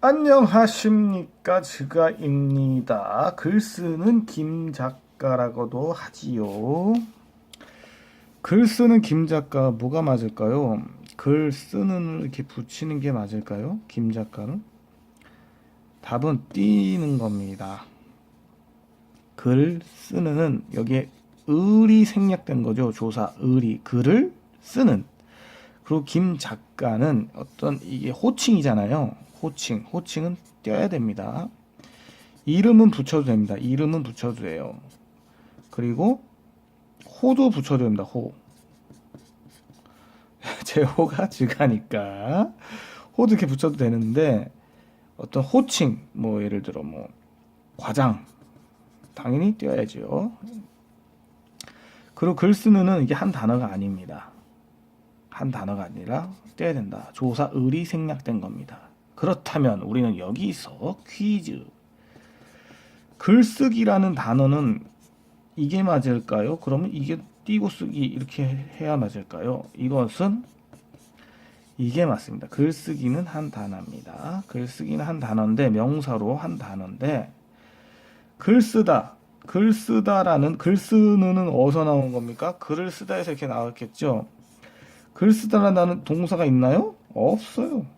안녕하십니까 지가입니다. 글 쓰는 김 작가라고도 하지요. 글 쓰는 김 작가 뭐가 맞을까요? 글 쓰는 이렇게 붙이는 게 맞을까요? 김 작가는? 답은 띄는 겁니다. 글 쓰는 여기에 을이 생략된 거죠. 조사 을이 글을 쓰는. 그리고 김 작가는 어떤 이게 호칭이잖아요. 호칭. 호칭은 띄어야 됩니다. 이름은 붙여도 됩니다. 이름은 붙여도 돼요. 그리고 호도 붙여도 됩니다. 호. 제 호가 지가니까 호도 이렇게 붙여도 되는데 어떤 호칭 뭐 예를 들어 뭐 과장 당연히 띄어야죠. 그리고 글 쓰는은 이게 한 단어가 아닙니다. 한 단어가 아니라 떼야 된다. 조사 을이 생략된 겁니다. 그렇다면 우리는 여기서 퀴즈. 글쓰기라는 단어는 이게 맞을까요? 그러면 이게 띄고 쓰기 이렇게 해야 맞을까요? 이것은 이게 맞습니다. 글쓰기는 한 단어입니다. 글쓰기는 한 단어인데 명사로 한 단어인데 글쓰다 글쓰다라는 글쓰는 어디서 나온 겁니까? 글을 쓰다에서 이렇게 나왔겠죠. 글 쓰다라는 동사가 있나요? 없어요.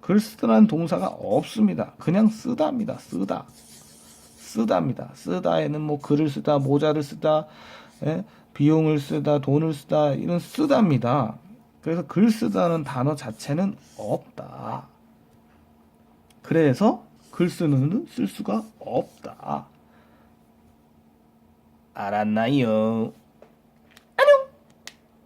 글 쓰다라는 동사가 없습니다. 그냥 쓰다입니다. 쓰다. 쓰다입니다. 쓰다에는 뭐 글을 쓰다, 모자를 쓰다, 예? 비용을 쓰다, 돈을 쓰다 이런 쓰다입니다. 그래서 글 쓰다는 단어 자체는 없다. 그래서 글 쓰는 쓸 수가 없다. 알았나요?